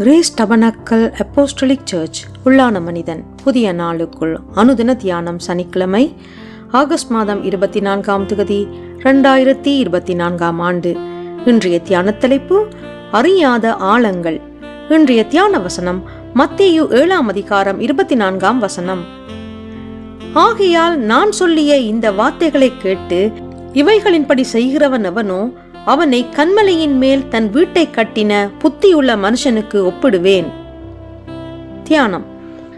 Grace tabernacle apostolic search உள்ளான மனிதன். புதிய நாளுக்குள் அனுதின தியானம் சனிக்கிழமை ஆகஸ்ட் மாதம் இருபத்தி நான்காம் தொகுதி ரெண்டாயிரத்தி இருபத்தி நான்காம் ஆண்டு. இன்றைய தியான தலைப்பு அறியாத ஆழங்கள். இன்றைய தியான வசனம் மத்தியு ஏழாம் அதிகாரம் இருபத்தி நான்காம் வசனம். ஆகையால் நான் சொல்லிய இந்த வார்த்தைகளை கேட்டு இவைகளின்படி செய்கிறவன் எவனோ அவனை கண்மலையின் மேல் தன் வீட்டை கட்டின புத்தியுள்ள மனுஷனுக்கு ஒப்பிடுவேன். தியானம்.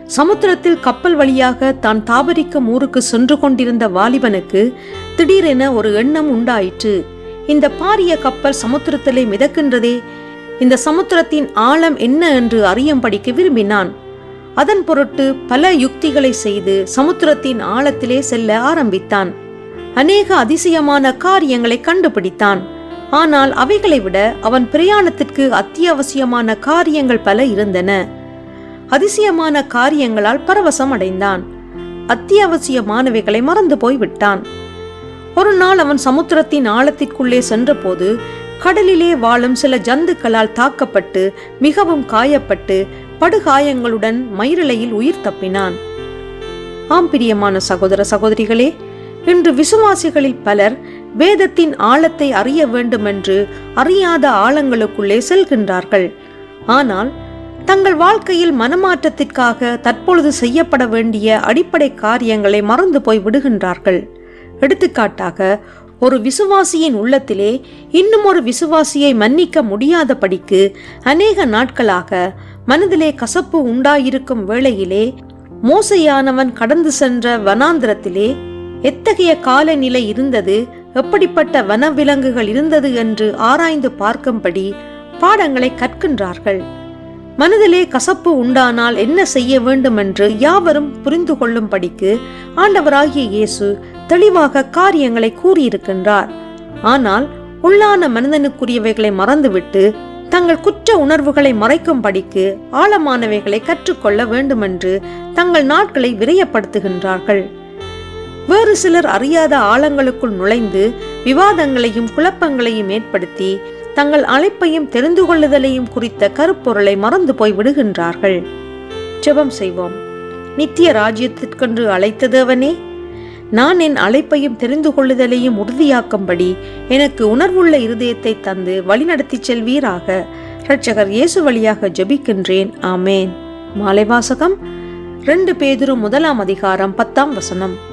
சமுத்திரத்தில் கப்பல் வழியாக தான் தாபரிக்கும் ஊருக்கு சென்று கொண்டிருந்த வாலிபனுக்கு திடீரென ஒரு எண்ணம் உண்டாயிற்று. இந்த பாரிய கப்பல் சமுத்திரத்திலே மிதக்கின்றதே இந்த சமுத்திரத்தின் ஆழம் என்ன என்று அறியும்படிக்கு விரும்பினான். அதன் பொருட்டு பல யுக்திகளை செய்து சமுத்திரத்தின் ஆழத்திலே செல்ல ஆரம்பித்தான். அநேக அதிசயமான காரியங்களை கண்டுபிடித்தான். ஆனால் அவைகளை விட அவன் பிரயாணத்திற்கு அத்தியாவசியமான காரியங்கள் பல இருந்தன. அதிசயமான காரியங்களால் பரவசம் அடைந்தான் அத்தியாவசியமானவைகளை மறந்து போய் விட்டான் ஒரு நாள் அவன் சமுத்திரத்தின் ஆழத்திற்குள்ளே சென்றபோது கடலிலே வாழும் சில ஜந்துக்களால் தாக்கப்பட்டு மிகவும் காயப்பட்டு படுகாயங்களுடன் மயிரிழையில் உயிர் தப்பினான். ஆம் பிரியமான சகோதர சகோதரிகளே இன்று விசுவாசிகளில் பலர் வேதத்தின் ஆழத்தை அறிய வேண்டுமென்று அறியாத ஆழங்களுக்குள்ளே செல்கின்றார்கள். ஆனால் தங்கள் வாழ்க்கையில் மனமாற்றத்திற்காக தற்பொழுது செய்யப்பட வேண்டிய அடிப்படை காரியங்களை மறந்து போய் விடுகின்றார்கள். எடுத்துக்காட்டாக ஒரு விசுவாசியின் உள்ளத்திலே இன்னும் ஒரு விசுவாசியை மன்னிக்க முடியாதபடிக்கு அநேக நாட்களாக மனதிலே கசப்பு உண்டாயிருக்கும் வேளையிலே மோசையானவன் கடந்து சென்ற வனாந்திரத்திலே எத்தகைய காலநிலை இருந்தது? எப்படிப்பட்ட வனவிலங்குகள் இருந்தது என்று ஆராய்ந்து பார்க்கும்படி பாடங்களை கற்கின்றார்கள். மனதிலே கசப்பு உண்டானால் என்ன செய்ய வேண்டும் என்று யாவரும் புரிந்து கொள்ளும்படிக்கு ஆண்டவராகிய இயேசு தெளிவாக காரியங்களை கூறியிருக்கின்றார். ஆனால் உள்ளான மனிதனுக்குரியவைகளை மறந்துவிட்டு தங்கள் குற்ற உணர்வுகளை மறைக்கும்படிக்கு ஆழமானவைகளை கற்றுக்கொள்ள வேண்டுமென்று தங்கள் நாட்களை விரயப்படுத்துகின்றார்கள். வேறு சிலர் அறியாத ஆழங்களுக்குள் நுழைந்து விவாதங்களையும் குழப்பங்களையும் ஏற்படுத்தி தங்கள் அழைப்பையும் தெரிந்து கொள்ளுதலையும் குறித்த கருப்பொருளை மறந்து போய் விடுகின்றார்கள். ஜெபம் செய்வோம். நித்திய ராஜ்யத்திற்கென்று அழைத்ததவனே நான் என் அழைப்பையும் தெரிந்து கொள்ளுதலையும் உறுதியாக்கும்படி எனக்கு உணர்வுள்ள இருதயத்தை தந்து வழிநடத்தி செல்வீராக. இரட்சகர் இயேசு வழியாக ஜெபிக்கின்றேன். ஆமேன். மாலை வாசகம். ரெண்டு பேதுரு முதலாம் அதிகாரம் பத்தாம் வசனம்.